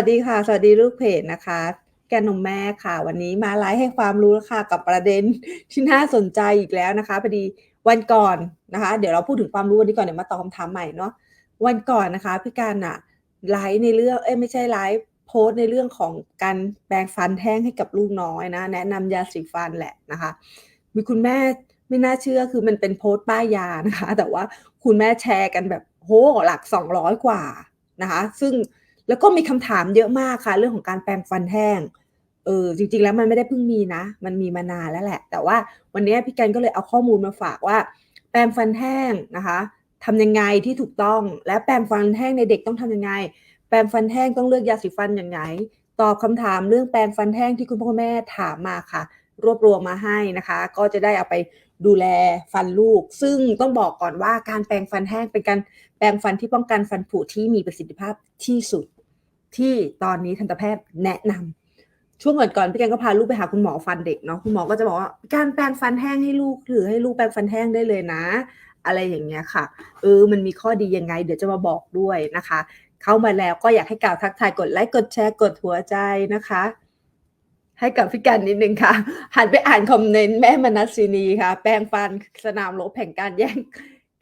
วัสดีค่ะ สวัสดีลูกเพจนะคะ แกนนมแม่ค่ะ วันนี้มาไลฟ์ให้ความรู้ค่ะกับประเด็นที่น่าสนใจอีกแล้วนะคะพอดีวันก่อนนะคะ เดี๋ยวเราพูดถึงความรู้วันนี้ก่อนเดี๋ยวมาตอบคำถามใหม่เนาะวันก่อนนะคะพี่การอะไลฟ์ในเรื่องเอ้ไม่ใช่ไลฟ์โพสต์ในเรื่องของการแปรงฟันแห้งให้กับลูกน้อยนะ แนะนำยาสีฟันแหละนะคะ มีคุณแม่ไม่น่าเชื่อคือมันเป็นโพสต์ป้ายยานะคะ แต่ว่าคุณแม่แชร์กันแบบโหหลักสองร้อยกว่านะคะ ซึ่ง แล้วก็มีคำถามเยอะมากค่ะ เรื่องของการแปรงฟันแห้งเออจริงๆแล้วมันไม่ได้เพิ่งมีนะ มันมีมานานแล้วแหละ แต่ว่าวันนี้พี่กันก็เลยเอาข้อมูลมาฝากว่า แปรงฟันแห้งนะคะทำยังไงที่ถูกต้องและแปรงฟันแห้งในเด็กต้องทำยังไง แปรงฟันแห้งต้องเลือกยาสีฟันอย่างไรตอบคำถามเรื่องแปรงฟันแห้งที่คุณพ่อแม่ถามมาค่ะ รวบรวมมาให้นะคะ ก็จะได้เอาไปดูแลฟันลูก ซึ่งต้องบอกก่อนว่าการแปรงฟันแห้งเป็นการแปรงฟันที่ป้องกันฟันผุที่มีประสิทธิภาพที่สุด ที่ตอนนี้ทันตแพทย์แนะนำช่วงก่อนก่อนพี่แกนก็พาลูกไปหาคุณหมอฟันเด็กเนาะคุณหมอก็จะบอกว่าการแปรงฟันแห้งให้ลูกหรือให้ลูกแปรงฟันแห้งได้เลยนะ อะไรอย่างเงี้ยค่ะเออมันมีข้อดียังไง เดี๋ยวจะมาบอกด้วยนะคะ เข้ามาแล้วก็อยากให้กล่าวทักทายกดไลค์กดแชร์กดหัวใจนะคะให้กับพี่กันนิดนึงค่ะ หันไปอ่านคอมเมนต์แม่มนัสซินีค่ะ แปรงฟันสนามรบแห่งการแย่ง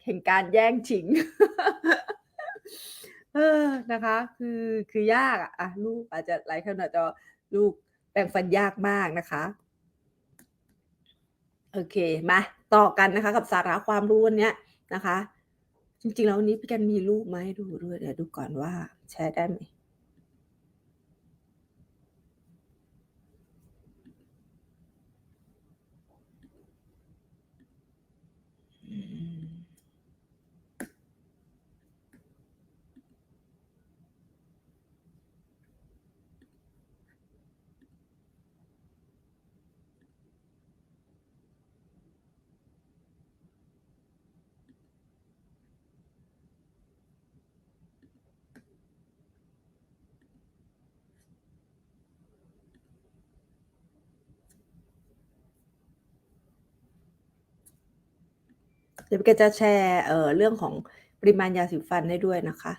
แห่งการแย่งชิง เออนะคะ คือคือยากอะอะลูกอาจจะหลายคนอาจจะลูกแปรงฟันยากมากนะคะ โอเคมาต่อกันนะคะ กับสาระความรู้วันนี้นะคะ จริงๆแล้ววันนี้พี่กันมีรูปมาให้ดูด้วยเดี๋ยวดูก่อนว่าแชร์ได้ไหม เดี๋ยวพี่กันจะแชร์เออเรื่องของปริมาณยาสีฟันให้ด้วยนะคะ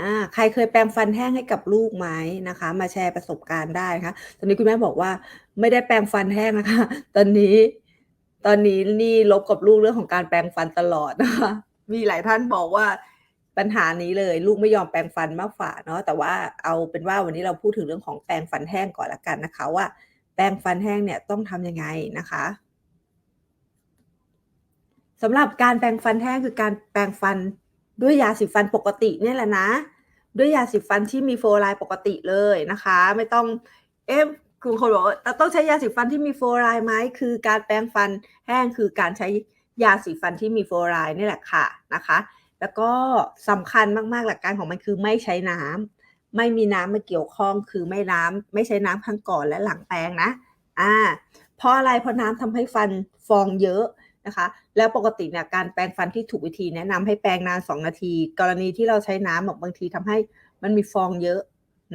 อาใครเคยแปรงฟันแห้งให้กับลูกไหมนะคะ มาแชร์ประสบการณ์ได้นะคะตอนนี้คุณแม่บอกว่าไม่ได้แปรงฟันแห้งนะคะ ตอนนี้ ตอนนี้นี่รบกับลูกเรื่องของการแปรงฟันตลอดนะคะ มีหลายท่านบอกว่า ปัญหานี้เลย ลูกไม่ยอมแปรงฟันมากฝ่าเนาะแต่ว่าเอาเป็นว่าวันนี้เราพูดถึงเรื่องของแปรงฟันแห้งก่อนล้วกันนะคะว่าแปรงฟันแห้งเนี่ยต้องทำยังไงนะคะสำหรับการแปรงฟันแห้งคือการแปรงฟันด้วยยาสีฟันปกติเนี่ยแหละนะ ด้วยยาสีฟันที่มีโฟลูออไรด์ปกติเลยนะคะ ไม่ต้องเอ๊ะบางคนบอกว่า"ต้องใช้ยาสีฟันที่มีโฟลูออไรด์ไหม?"คือการแปรงฟันแห้งคือการใช้ยาสีฟันที่มีโฟลูออไรด์นี่แหละค่ะนะคะ แล้วก็สำคัญมากๆหลักการของมันคือไม่ใช้น้ำไม่มีน้ำมาเกี่ยวข้องคือไม่น้ำไม่ใช้น้ำทั้งก่อนและหลังแปรงนะอ่าเพราะอะไรเพราะน้ำทำให้ฟันฟองเยอะนะคะ แล้วปกติเนี่ยการแปรงฟันที่ถูกวิธีแนะนำให้แปรงนาน 2 นาที กรณีที่เราใช้น้ำอะบางทีทำให้มันมีฟองเยอะ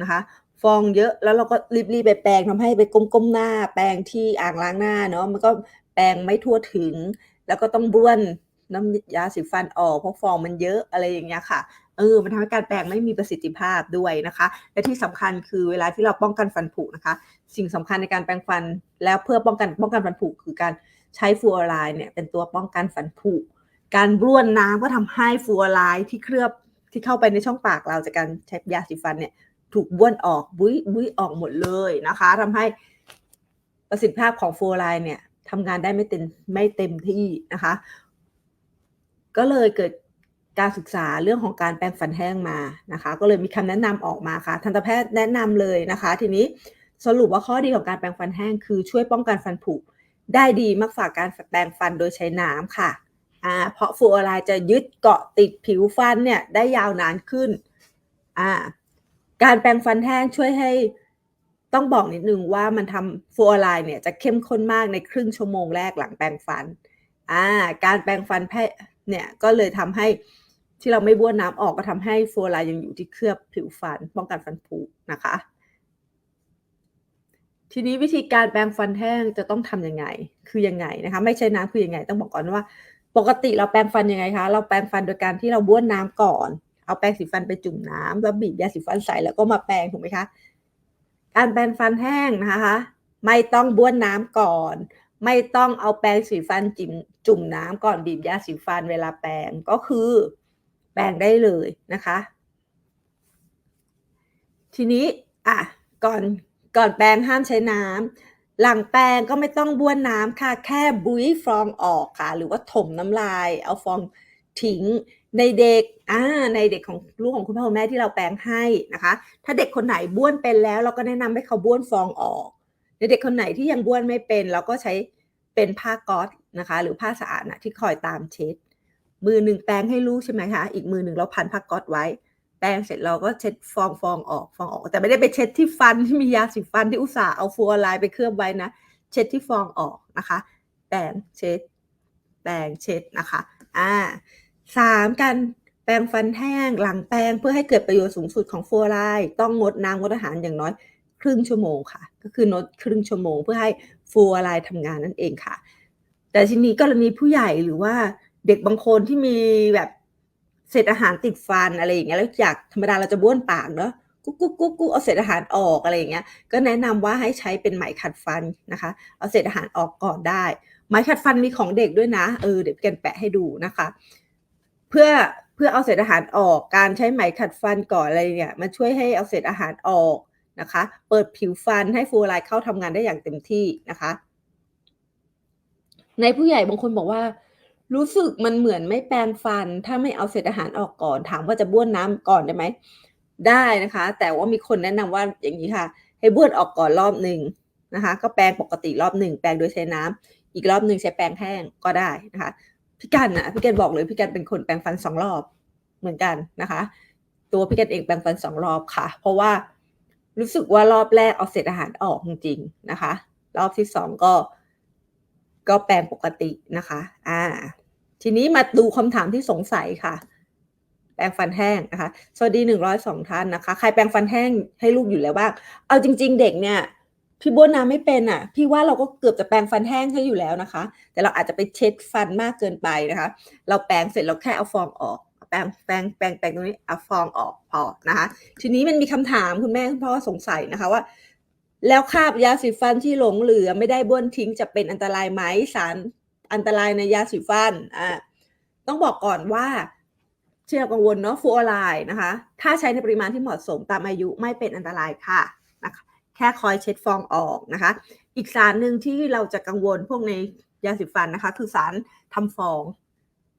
นะคะ ฟองเยอะแล้วเราก็รีบๆไปแปรงทำให้ไปก้มๆหน้า แปรงที่อ่างล้างหน้าเนาะมันก็แปรงไม่ทั่วถึง แล้วก็ต้องบ้วน น้ำยาสีฟันออกเพราะฟองมันเยอะอะไรอย่างเงี้ยค่ะเออมันทำให้การแปรงไม่มีประสิทธิภาพด้วยนะคะ และที่สำคัญคือเวลาที่เราป้องกันฟันผุนะคะ สิ่งสำคัญในการแปรงฟันแล้วเพื่อป้องกันป้องกันฟันผุคือการใช้ฟูออไรด์เนี่ยเป็นตัวป้องกันฟันผุการบ้วนน้ำก็ทำให้ฟูออไรด์ที่เคลือบที่เข้าไปในช่องปากเราจากการใช้ยาสีฟันเนี่ยถูกบ้วนออกบุ๊ยบุ๊ยออกหมดเลยนะคะทำให้ประสิทธิภาพของฟูออไรด์เนี่ยทำงานได้ไม่เต็มไม่เต็มที่นะคะ ก็เลยเกิดการศึกษาเรื่องของการแปรงฟันแห้งมานะคะ ก็เลยมีคำแนะนำออกมาค่ะทันตแพทย์แนะนำเลยนะคะ ทีนี้สรุปว่าข้อดีของการแปรงฟันแห้งคือช่วยป้องกันฟันผุได้ดีมากกว่าการแปรงฟันโดยใช้น้ำค่ะอาเพราะฟลูออไรด์จะยึดเกาะติดผิวฟันเนี่ยได้ยาวนานขึ้นอาการแปรงฟันแห้งช่วยให้ต้องบอกนิดนึงว่ามันทำฟลูออไรด์เนี่ยจะเข้มข้นมากในครึ่งชั่วโมงแรกหลังแปรงฟันอาการแปรงฟันแพ เนี่ยก็เลยทำให้ที่เราไม่บ้วนน้ำออกก็ทำให้ฟลูออไรด์ยังอยู่ที่เคลือบผิวฟัน ป้องกันฟันผุนะคะ ทีนี้วิธีการแปรงฟันแห้งจะต้องทำยังไง คือยังไงนะคะ ไม่ใช่น้ำคือยังไง ต้องบอกก่อนว่า ปกติเราแปรงฟันยังไงคะ เราแปรงฟันโดยการที่เราบ้วนน้ำก่อน เอาแปรงสีฟันไปจุ่มน้ำแล้วบีบยาสีฟันใส่แล้วก็มาแปรงถูกไหมคะ การแปรงฟันแห้งนะคะ ไม่ต้องบ้วนน้ำก่อน ไม่ต้องเอาแปรงสีฟันจิ้มจุ่มน้ำก่อนบีบยาสีฟันเวลาแปรงก็คือแปรงได้เลยนะคะ ทีนี้อะก่อนก่อนแปรงห้ามใช้น้ำหลังแปรงก็ไม่ต้องบ้วนน้ำค่ะ แค่บุ้ยฟองออกค่ะ หรือว่าถมน้ำลาย เอาฟองทิ้งในเด็กอ่าในเด็กของลูกของคุณพ่อคุณแม่ที่เราแปรงให้นะคะ ถ้าเด็กคนไหนบ้วนเป็นแล้ว เราก็แนะนำให้เขาบ้วนฟองออก เด็กคนไหนที่ยังบ้วนไม่เป็น เราก็ใช้เป็นผ้าก๊อซนะคะ หรือผ้าสะอาดนะที่คอยตามเช็ด มือหนึ่งแปรงให้ลูกใช่ไหมคะอีกมือหนึ่งเราพันผ้าก๊อซไว้ แปรงเสร็จเราก็เช็ดฟองฟองออกฟองออก แต่ไม่ได้ไปเช็ดที่ฟันที่มียาสีฟันที่อุตส่าห์เอาฟลูออไรด์ไปเคลือบไว้นะเช็ดที่ฟองออกนะคะ แปรงเช็ด แปรงเช็ดนะคะอ่าสามการแปรงฟันแห้งหลังแปรงเพื่อให้เกิดประโยชน์สูงสุดของฟลูออไรด์ต้องงดน้ำงดอาหารอย่างน้อย รึ่งชั่วโมงค่ะ ก็คือนดครึ่งชั่วโมง เพื่อให้ฟูออไรทำงานนั่นเองค่ะ แต่ทีนี้กรณีผู้ใหญ่หรือว่าเด็กบางคนที่มีแบบเศษอาหารติดฟันอะไรอย่างเงี้ยแล้วอยากธรรมดาเราจะบ้วนปากเนาะกุ๊กกุ๊กกุ๊กกุ๊กเอาเศษอาหารออกอะไรอย่างเงี้ย ก็แนะนำว่าให้ใช้เป็นไหมขัดฟันนะคะ เอาเศษอาหารออกก่อนได้ ไหมขัดฟันมีของเด็กด้วยนะ เออเดี๋ยวกันแปะให้ดูนะคะ เพื่อเพื่อเอาเศษอาหารออก การใช้ไหมขัดฟันก่อนอะไรเนี่ยมันช่วยให้เอาเศษอาหารออก นะคะ เปิดผิวฟันให้ฟลูออไรด์เข้าทำงานได้อย่างเต็มที่นะคะ ในผู้ใหญ่บางคนบอกว่า รู้สึกมันเหมือนไม่แปรงฟัน ถ้าไม่เอาเศษอาหารออกก่อน ถามว่าจะบ้วนน้ำก่อนได้ไหม ได้นะคะ แต่ว่ามีคนแนะนำว่าอย่างนี้ค่ะ ให้บ้วนออกก่อนรอบหนึ่งนะคะ ก็แปรงปกติรอบหนึ่งแปรงโดยใช้น้ำอีกรอบหนึ่งใช้แปรงแห้งก็ได้นะคะพี่กันนะพี่กันบอกเลยพี่กันเป็นคนแปรงฟันสองรอบเหมือนกันนะคะ ตัวพี่กันเองแปรงฟันสองรอบค่ะ เพราะว่า รู้สึกว่ารอบแรกเอาเศษอาหารออกจริงๆนะคะ รอบที่สองก็ ก็แปลงปกตินะคะ อ่า ทีนี้มาดูคำถามที่สงสัยค่ะ แปรงฟันแห้งนะคะ สวัสดีหนึ่งร้อยสองท่านนะคะ ใครแปรงฟันแห้งให้ลูกอยู่แล้วบ้าง เอาจริง ๆ เด็กเนี่ย พี่บ้วนน้ำไม่เป็นอะ พี่ว่าเราก็เกือบจะแปรงฟันแห้งให้อยู่แล้วนะคะ แต่เราอาจจะไปเช็ดฟันมากเกินไปนะคะ เราแปรงเสร็จเราแค่เอาฟองออก แปรงแปรงแปรงแปรงตรงนี้เอาฟองออกพอนะคะทีนี้มันมีคำถามคุณแม่คุณพ่อสงสัยนะคะว่า แล้วคราบยาสีฟันที่หลงเหลือไม่ได้บ้วนทิ้งจะเป็นอันตรายไหมสารอันตรายในยาสีฟันอ่าต้องบอกก่อนว่าที่เรากังวลเนาะฟูออไรด์นะคะ ถ้าใช้ในปริมาณที่เหมาะสมตามอายุไม่เป็นอันตรายค่ะนะคะแค่คอยเช็ดฟองออกนะคะ อีกสารหนึ่งที่เราจะกังวลพวกในยาสีฟันนะคะ คือสารทำฟอง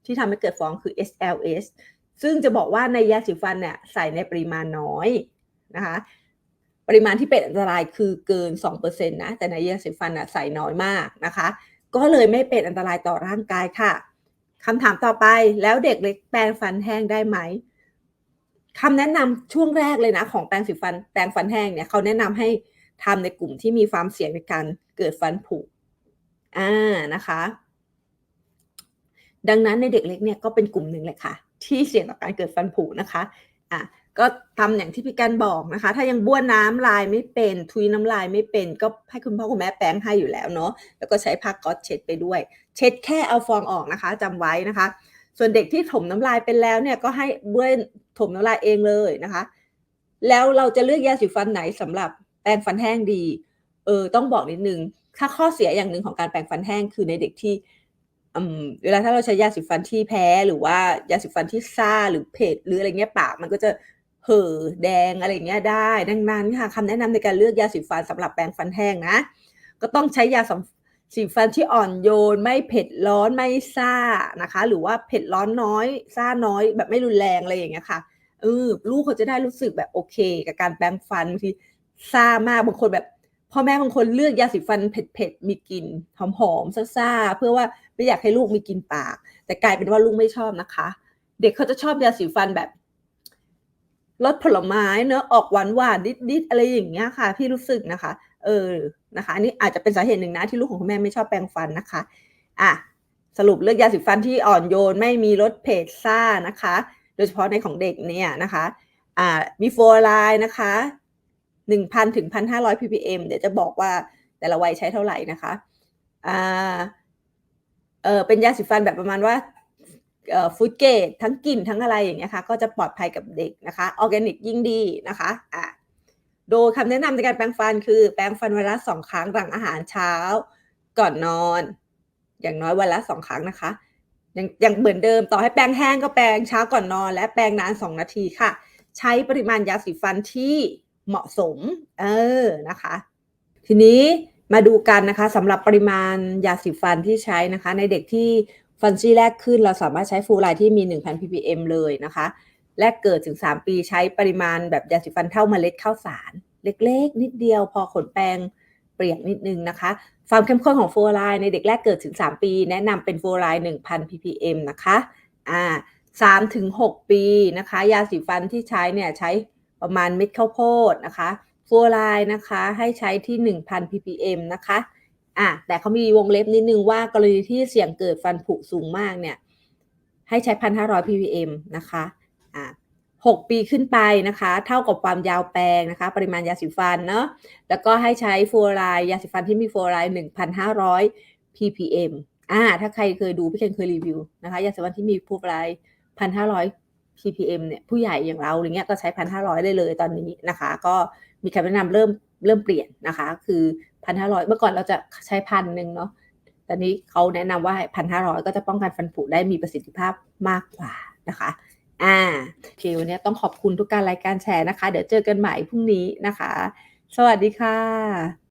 ที่ทำให้เกิดฟองคือ SLS ซึ่งจะบอกว่าในยาสีฟันเนี่ยใส่ในปริมาณน้อยนะคะปริมาณที่เป็นอันตรายคือเกิน 2%นะแต่ในยาสีฟันอะใส่น้อยมากนะคะ ก็เลยไม่เป็นอันตรายต่อร่างกายค่ะคำถามต่อไปแล้วเด็กเล็กแปรงฟันแห้งได้ไหมคำแนะนำช่วงแรกเลยนะของแปรงสีฟันแปรงฟันแห้งเนี่ยเขาแนะนำให้ทำในกลุ่มที่มีความเสี่ยงในการเกิดฟันผุอ่านะคะ ดังนั้นในเด็กเล็กเนี่ยก็เป็นกลุ่มหนึ่งเลยค่ะ ที่เสี่ยงต่อการเกิดฟันผุนะคะอะก็ทำอย่างที่พี่กันบอกนะคะ ถ้ายังบ้วนน้ำลายไม่เป็นทุยน้ำลายไม่เป็น ก็ให้คุณพ่อคุณแม่แปรงให้อยู่แล้วเนาะแล้วก็ใช้ผ้าก๊อซเช็ดไปด้วย เช็ดแค่เอาฟองออกนะคะจำไว้นะคะ ส่วนเด็กที่ถมน้ำลายเป็นแล้วเนี่ยก็ให้บ้วนถมน้ำลายเองเลยนะคะ แล้วเราจะเลือกยาสีฟันไหนสำหรับแปรงฟันแห้งดีเออต้องบอกนิดนึงถ้าข้อเสียอย่างหนึ่งของการแปรงฟันแห้งคือในเด็กที่ เวลาถ้าเราใช้ยาสีฟันที่แพ้หรือว่ายาสีฟันที่ซ่าหรือเผ็ดหรืออะไรเงี้ยปากมันก็จะเห่อแดงอะไรเงี้ยได้ ดังนั้นค่ะคำแนะนำในการเลือกยาสีฟันสำหรับแปรงฟันแห้งนะ ก็ต้องใช้ยาสีฟันที่อ่อนโยน ไม่เผ็ดร้อนไม่ซ่านะคะ หรือว่าเผ็ดร้อนน้อยซ่าน้อยแบบไม่รุนแรงอะไรอย่างเงี้ยค่ะเออลูกเขาจะได้รู้สึกแบบโอเค กับการแปรงฟันบางทีซ่ามากบางคนแบบ พ่อแม่บางคนเลือกยาสีฟันเผ็ดๆมีกลิ่นหอมๆซ่าๆเพื่อว่าไม่อยากให้ลูกมีกลิ่นปาก แต่กลายเป็นว่าลูกไม่ชอบนะคะ เด็กเขาจะชอบยาสีฟันแบบรสผลไม้เนอะออกหวานหวานดิดๆอะไรอย่างเงี้ยค่ะ พี่รู้สึกนะคะ เออนะคะอันนี้อาจจะเป็นสาเหตุหนึ่งนะที่ลูกของคุณแม่ไม่ชอบแปรงฟันนะคะอะสรุปเลือกยาสีฟันที่อ่อนโยนไม่มีรสเผ็ดซ่านะคะ โดยเฉพาะในของเด็กเนี่ยนะคะอ่ามีฟลูออไรด์นะคะ 1,000ถึง1,500 ppm เดี๋ยวจะบอกว่าแต่ละวัยใช้เท่าไหร่นะคะอ่าเออเป็นยาสีฟันแบบประมาณว่าเออฟูดเกรดทั้งกลิ่นทั้งอะไรอย่างเงี้ยค่ะก็จะปลอดภัยกับเด็กนะคะออร์แกนิกยิ่งดีนะคะอะโดยคำแนะนำในการแปรงฟันคือแปรงฟันวันละสองครั้งหลังอาหารเช้า ก่อนนอน อย่างน้อยวันละสองครั้งนะคะยังยังเหมือนเดิมต่อให้แปรงแห้งก็แปรงเช้าก่อนนอน และแปรงนานสองนาทีค่ะ ใช้ปริมาณยาสีฟันที่ เหมาะสม เออนะคะ ทีนี้มาดูกันนะคะสำหรับปริมาณยาสีฟันที่ใช้นะคะ ในเด็กที่ฟันซี่แรกขึ้นเราสามารถใช้ฟูลไลที่มี 1,000 ppm เลยนะคะ แรกเกิดถึง 3 ปีใช้ปริมาณแบบยาสีฟันเท่าเมล็ดข้าวสาร เล็กๆ นิดเดียวพอขนแปรงเปรียกนิดนึงนะคะความเข้มข้นของฟูลไลในเด็กแรกเกิดถึง 3 ปี แนะนำเป็นฟูลไลน์1,000 ppm นะคะอ่า3ถึง6ปีนะคะ ยาสีฟันที่ใช้เนี่ยใช้ ประมาณเม็ดข้าวโพดนะคะฟูลไลน์นะคะให้ใช้ที่ 1,000 ppm นะคะอะแต่เขามีวงเล็บนิดนึงว่ากรณีที่เสี่ยงเกิดฟันผุสูงมากเนี่ยให้ใช้ 1,500 ppm นะคะอะ6 ปีขึ้นไปนะคะ เท่ากับความยาวแปรงนะคะ ปริมาณยาสีฟันเนาะแล้วก็ให้ใช้ฟูออไรด์ยาสีฟันที่มีฟูออไรด์1,500 ppm อ่าถ้าใครเคยดูพี่เคนเคยรีวิวนะคะยาสีฟันที่มีฟูออไรด์1,500 ppm เนี่ยผู้ใหญ่อย่างเราอย่างเงี้ยก็ใช้1,500ได้เลยตอนนี้นะคะ ก็มีคำแนะนำเริ่มเริ่มเปลี่ยนนะคะ คือ1,500เมื่อก่อนเราจะใช้พันหนึ่งเนาะตอนนี้เขาแนะนำว่า1,500ก็จะป้องกันฟันผุได้มีประสิทธิภาพมากกว่านะคะอ่าโอเควันนี้ต้องขอบคุณทุกการรายการแชร์นะคะ เดี๋ยวเจอกันใหม่พรุ่งนี้นะคะ สวัสดีค่ะ